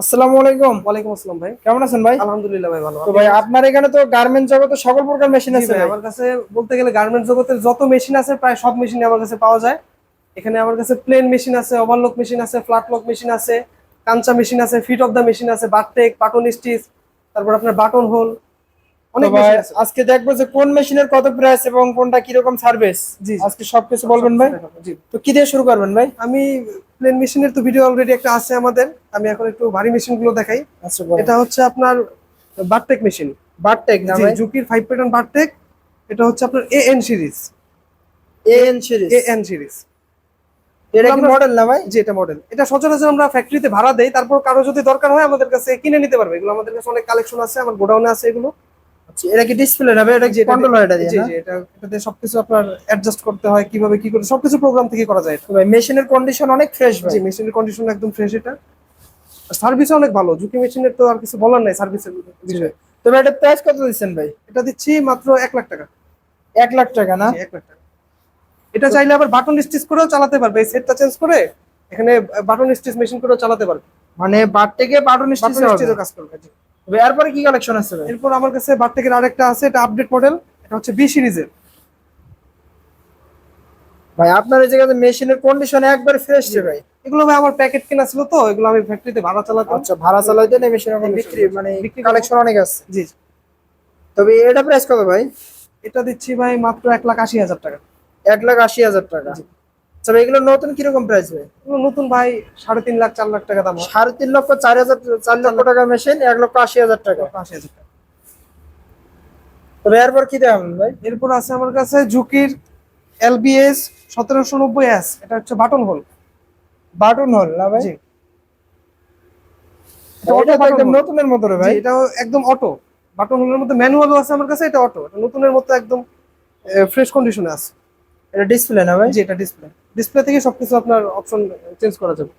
আসসালামু আলাইকুম। ওয়ালাইকুম আসসালাম ভাই। কেমন আছেন ভাই? আলহামদুলিল্লাহ ভাই ভালো। তো ভাই আপনার এখানে তো গার্মেন্ট জগতে সকল প্রকার মেশিন আছে। আমার কাছে বলতে গেলে গার্মেন্ট জগতের যত মেশিন আছে প্রায় সব মেশিন আমার কাছে পাওয়া যায়। এখানে আমার কাছে প্লেন মেশিন আছে ওভারলক মেশিন আছে ফ্ল্যাট লক মেশিন আছে কাঞ্চা মেশিন আছে ফিট অফ দা মেশিন আছে বাটটেক বাটন স্টিচ তারপর আপনার বাটন হোল আজকে দেখব যে কোন মেশিনের কত প্রাইস এবং কোনটা কীরকম সার্ভিস জি। আজকে সবকিছু বলবেন ভাই। জি। তো কি দিয়ে শুরু করবেন ভাই? আমি প্লেন মেশিনের তো ভিডিও অলরেডি একটা আছে আমাদের। আমি এখন একটু ভারী মেশিনগুলো দেখাই। আচ্ছা এটা হচ্ছে আপনার বাটটেক মেশিন বারটেক না ভাই? জুকির ফাইভ প্যাটার্ন বাটটেক এটা হচ্ছে আপনার A N series AN series A N series এটা কি মডেল না ভাই? জি এটা মডেল এটা সচরাচর আমরা ফ্যাক্টরিতে ভাড়া দেই। তারপর কারও যদি দরকার হয় আমাদের কাছে কিনে নিতে পারবে। এগুলো আমাদের কাছে অনেক কালেকশন আছে আমার গোডাউনে আছে এগুলো। এটা কি ডিসপ্লে না? এটা জি, এটা কন্ট্রোল হয় এটা দিয়ে জি জি এটা এটাতে সবকিছু আপনার অ্যাডজাস্ট করতে হয় কীভাবে কি করে সবকিছু প্রোগ্রাম থেকে করা যায় ভাই মেশিনের কন্ডিশন অনেক ফ্রেশ ভাই। জি মেশিনের কন্ডিশন একদম ফ্রেশ এটা। সার্ভিস অনেক ভালো ঝুঁকি মেশিনের তো আর কিছু বলার নাই সার্ভিসের বিষয়ে। তো ভাই এটা প্রাইস কত দিচ্ছেন ভাই? এটা দিচ্ছি মাত্র এক লাখ টাকা। এক লাখ টাকা না? এক লাখ টাকা। এটা চাইলে আবার বাটন স্টিচ করেও চালাতে পারবে এই সেটটা চেঞ্জ করে এখানে বাটন স্টিচ মেশিন করেও চালাতে পারবে। মানে বারটেকে থেকে বাটন স্টিচ কাজ করবে এরপরে কি কালেকশন আছে এরপর আমার কাছে বারটেকের আরেকটা আছে এটা আপডেট মডেল এটা হচ্ছে বি সিরিজের। ভাই আপনার এই জায়গাতে মেশিনের কন্ডিশন একবার ফ্রেশ রে ভাই। এগুলো ভাই আমার প্যাকেট কেনা ছিল তো এগুলো আমি ফ্যাক্টরিতে ভাড়া চালাতাম। আচ্ছা ভাড়া চালাইতে না মেশিন এখন বিক্রি মানে বিক্রি কালেকশন অনেক আছে। জি তবে এটা প্রাইস কত ভাই? এটা দিচ্ছি ভাই মাত্র এক লাখ আশি হাজার টাকা। এক লাখ আশি হাজার টাকা। আচ্ছা এগুলো নতুন কীরকম প্রাইস ভাই? নতুন ভাই সাড়ে তিন লাখ চার লাখ টাকা দাম। সাড়ে তিন লক্ষ চার হাজার চার লক্ষ টাকা মেশিন এক লক্ষ আশি হাজার টাকা। আশি হাজার টাকা। তবে এরপর কি দেখাবেন ভাই? এরপর আছে আমার কাছে ঝুঁকির এলবিএস সতেরোশো নব্বই এস এটা হচ্ছে বাটন হোল। বাটন হল না ভাই? এটা। নতুনের মতো রে ভাই। জি, এটাও একদম অটো। বাটন হোলের মধ্যে ম্যানুয়ালও আছে আমার কাছে এটা অটো। এটা নতুনের মতো একদম ফ্রেশ কন্ডিশনে আছে। এটা ডিসপ্লে না ভাই? এটা ডিসপ্লে ডিসপ্লে থেকে সবকিছু আপনার অপশন চেঞ্জ করা যাবে।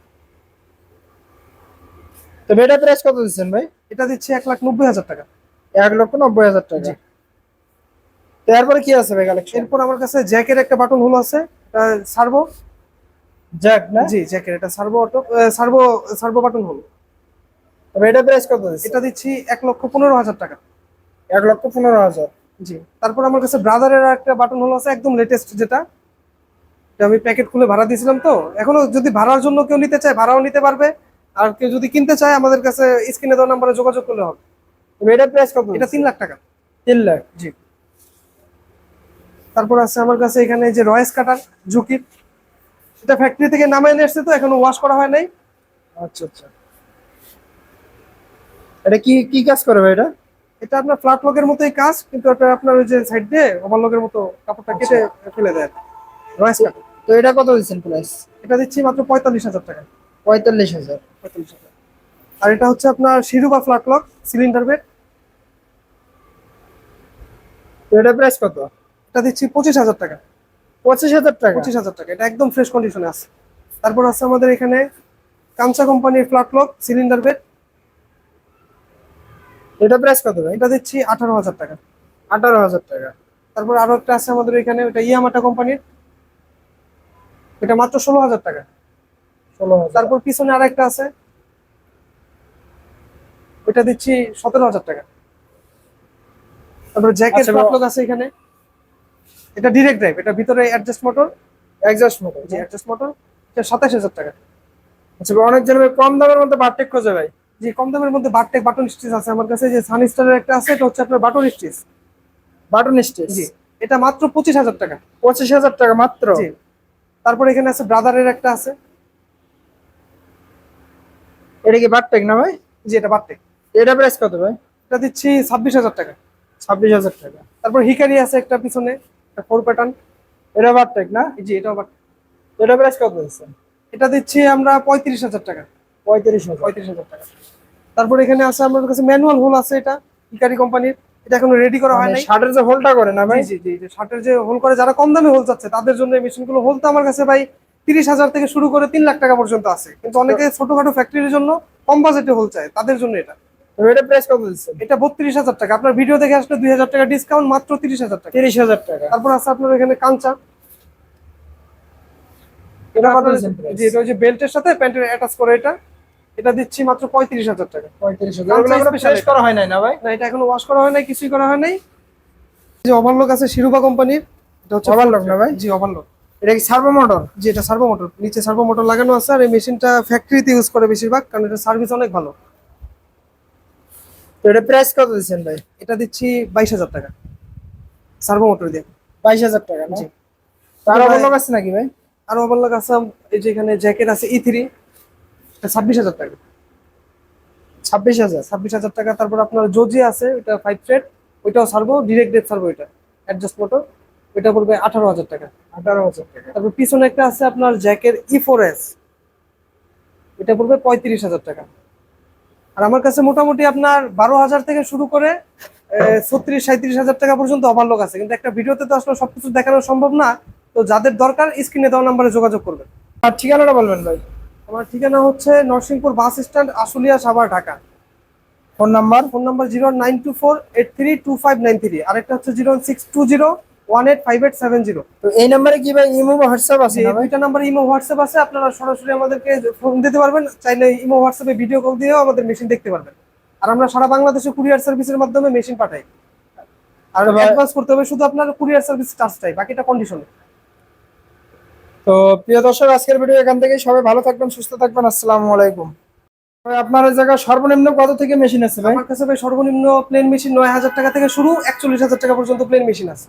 তো এটা প্রাইস কত দিচ্ছেন ভাই? এটা দিচ্ছে এক লাখ নব্বই হাজার টাকা। এক লক্ষ নব্বই হাজার টাকা। তো এরপরে কি আছে ভাই কালেকশন এরপর আমার কাছে জ্যাকের একটা বাটন হোল আছে এটা সার্ভো জ্যাক না? জি জ্যাকের এটা servo auto servo servo button hole. তবে এটা প্রাইস কত এটা দিচ্ছি এক লক্ষ পনেরো হাজার টাকা। এক লক্ষ পনেরো হাজার। জি। তারপর আমার কাছে ব্রাদারের একটা বাটন হলো আছে একদম লেটেস্ট যেটা। এটা আমি প্যাকেট খুলে ভাড়া দিয়েছিলাম তো। এখনও যদি ভাড়ার জন্য কেউ নিতে চায় ভাড়াও নিতে পারবে। আর কেউ যদি কিনতে চায় আমাদের কাছে স্ক্রিনে দেওয়া নাম্বারে যোগাযোগ করলে হবে। এটা প্রাইস কত এটা তিন লাখ টাকা। তিন লাখ জি। তারপর আছে আমার কাছে এখানে যে রয়েস কাটার ঝুঁকির এটা ফ্যাক্টরি থেকে নামে এনে এসছে তো এখনও ওয়াশ করা হয় নাই। আচ্ছা আচ্ছা। এটা কি কি কাজ করে ভাই এটা? এটা আপনার ফ্ল্যাট লকের মতোই কাজ কিন্তু এটা আপনার ওই যে সাইড দিয়ে ওভার ওভারলকের মতো কাপড়টা কেটে ফেলে দেয় রয়েস কাটার তো এটা কত দিচ্ছেন প্রাইস এটা দিচ্ছি মাত্র পঁয়তাল্লিশ হাজার টাকা। পঁয়তাল্লিশ হাজার। পঁয়তাল্লিশ হাজার। আর এটা হচ্ছে আপনার শিরু বা ফ্ল্যাট লক সিলিন্ডার বেড তো এটা প্রাইস কত? এটা দিচ্ছি পঁচিশ হাজার টাকা। পঁচিশ হাজার টাকা? পঁচিশ হাজার টাকা। এটা একদম ফ্রেশ কন্ডিশনে আছে। তারপর আছে আমাদের এখানে কাঞ্চা কোম্পানির ফ্ল্যাট লক সিলিন্ডার বেড এটা প্রাইস কত এটা দিচ্ছি আঠারো হাজার টাকা। আঠারো হাজার টাকা। তারপর আরও একটা আছে আমাদের এখানে ওটা ইয়ামাটা কোম্পানির। এটা মাত্র ষোলো হাজার টাকা। ষোলো হাজার। তারপর পিছনে আর একটা আছে। ওইটা দিচ্ছি সতেরো হাজার টাকা। তারপর জ্যাকেট আচ্ছা, আছে এখানে। এটা ডিরেক্ট ড্রাইভ এটা ভিতরে অ্যাডজাস্ট মোটর একজাস্ট মতো জি অ্যাডজাস্ট মোটর এটা সাতাশ হাজার টাকা। আচ্ছা অনেক জন ভাই কম দামের মধ্যে পার্থক্য খোঁজে ভাই। যে কম দামের মধ্যে বারটেক বাটন স্টিচ আছে আমার কাছে যে সান স্টারের একটা আছে এটা হচ্ছে আপনার বাটন স্টিচ বাটন স্টেজ জি এটা মাত্র পঁচিশ হাজার টাকা। পঁচিশ হাজার টাকা মাত্র? জি। তারপর এখানে আছে ব্রাদারের একটা আছে। এটা কি বারটেক না ভাই? জি এটা বারটেক এটা প্রাইস কত ভাই? এটা দিচ্ছি ছাব্বিশ হাজার টাকা। ছাব্বিশ হাজার টাকা। তারপর হিকারি আছে একটা পিছনে ফোর প্যাটার্ন এটা বারটেক না? জি এটাও বাট এটা প্রাইস কত দিচ্ছেন এটা দিচ্ছি আমরা পঁয়ত্রিশ হাজার টাকা। পঁয়ত্রিশ হাজার। পঁয়ত্রিশ হাজার টাকা। তারপর এখানে আছে আমাদের কাছে ম্যানুয়াল হোল আছে এটা হিকারি কোম্পানির। এটা এখনও রেডি করা হয় মানে নাই। শার্টের যে হোলটা করে না ভাই? জি জি শার্টের যে হোল করে যারা কম দামে হোল চাচ্ছে তাদের জন্য এই মেশিনগুলো হোল তো আমার কাছে ভাই তিরিশ হাজার থেকে শুরু করে তিন লাখ টাকা পর্যন্ত আছে। কিন্তু অনেকে ছোটখাটো ফ্যাক্টরির জন্য কম বাজেটে হোল চায় তাদের জন্য এটা। প্রাইস কত এটা বত্রিশ হাজার টাকা। আপনার ভিডিও দেখে আসলে দুই হাজার টাকা ডিসকাউন্ট মাত্র তিরিশ হাজার টাকা। তিরিশ হাজার টাকা। তারপর আছে আপনার এখানে কাঞ্চা। এটা কত আপনার- দিচ্ছেন price? জি এটা ওই যে বেল্টের সাথে প্যান্টের অ্যাটাচ করে এটা। এটা দিচ্ছি মাত্র পঁয়ত্রিশ হাজার টাকা। পঁয়ত্রিশ হাজার। করা হয় নাই না ভাই? না এটা এখনও ওয়াশ করা হয় নাই কিছুই করা হয় নাই। যে ওভারলক আছে শিরুপা কোম্পানির এটা হচ্ছে Overlock না ভাই? জি ওভারলক এটা কি সার্ভো মোটর জি এটা সার্ভো মোটর নিচে সার্ভো মোটর লাগানো আছে আর এই মেশিনটা ফ্যাক্টরিতে ইউজ করে বেশিরভাগ কারণ এটা সার্ভিস অনেক ভালো। তো এটা প্রাইস কত দিচ্ছেন ভাই? এটা দিচ্ছি বাইশ হাজার টাকা। সার্ভো মোটর দিয়ে। বাইশ হাজার টাকা জি। তার ভাই- আছে নাকি ভাই? আর ওভারলক আছে এই যে এখানে জ্যাকেট আছে ই থ্রি ছাব্বিশ হাজার টাকা। ছাব্বিশ হাজার ছাব্বিশ হাজার টাকা। তারপর আপনার জোজি আছে ওটা ফাইভ থ্রেড ওইটাও সার্ভো ডিরেক্ট ডেপ সার্ভো এটা। অ্যাডজাস্ট মোটর ওইটা পড়বে আঠারো হাজার টাকা। আঠারো হাজার টাকা। তারপর পিছনে একটা আছে আপনার জ্যাকের ই ফোর এস এটা পড়বে পঁয়ত্রিশ হাজার টাকা। আর আমার কাছে মোটামুটি আপনার বারো হাজার থেকে শুরু করে ছত্রিশ সাঁত্রিশ হাজার টাকা পর্যন্ত ওভারলোক আছে। কিন্তু একটা ভিডিওতে তো আসলে সবকিছু দেখানো সম্ভব না। তো যাদের দরকার স্ক্রিনে দেওয়া নাম্বারে যোগাযোগ করবেন। আর ঠিকানাটা বলবেন ভাই। আমার ঠিকানা হচ্ছে Narsingpur bus stand Ashulia Savar Dhaka. Phone number? Phone number zero nine two four eight three two five nine three আরেকটা হচ্ছে zero six two zero one eight five eight seven zero. তো এই নাম্বারে কি ভাই ইমো হোয়াটসঅ্যাপ আছে দুইটা number imo WhatsApp আছে আপনারা সরাসরি আমাদেরকে ফোন দিতে পারবেন চাইলে ইমো হোয়াটসঅ্যাপে ভিডিও কল দিয়েও আমাদের মেশিন দেখতে পারবেন। আর আমরা সারা বাংলাদেশে কুরিয়ার সার্ভিসের মাধ্যমে মেশিন পাঠাই। আর অ্যাডভান্স করতে হবে শুধু আপনার কুরিয়ার সার্ভিস চার্জটাই বাকিটা কন্ডিশনে তো প্রিয় দর্শক, আজকের ভিডিও এখান থেকেই সবাই ভালো থাকবেন, সুস্থ থাকবেন, আসসালামু আলাইকুম। আপনার জায়গা জায়গায় সর্বনিম্ন কত থেকে মেশিন আছে ভাই? আমার কাছে ভাই সর্বনিম্ন প্লেন মেশিন নয় হাজার টাকা থেকে শুরু, একচল্লিশ হাজার টাকা পর্যন্ত প্লেন মেশিন আছে।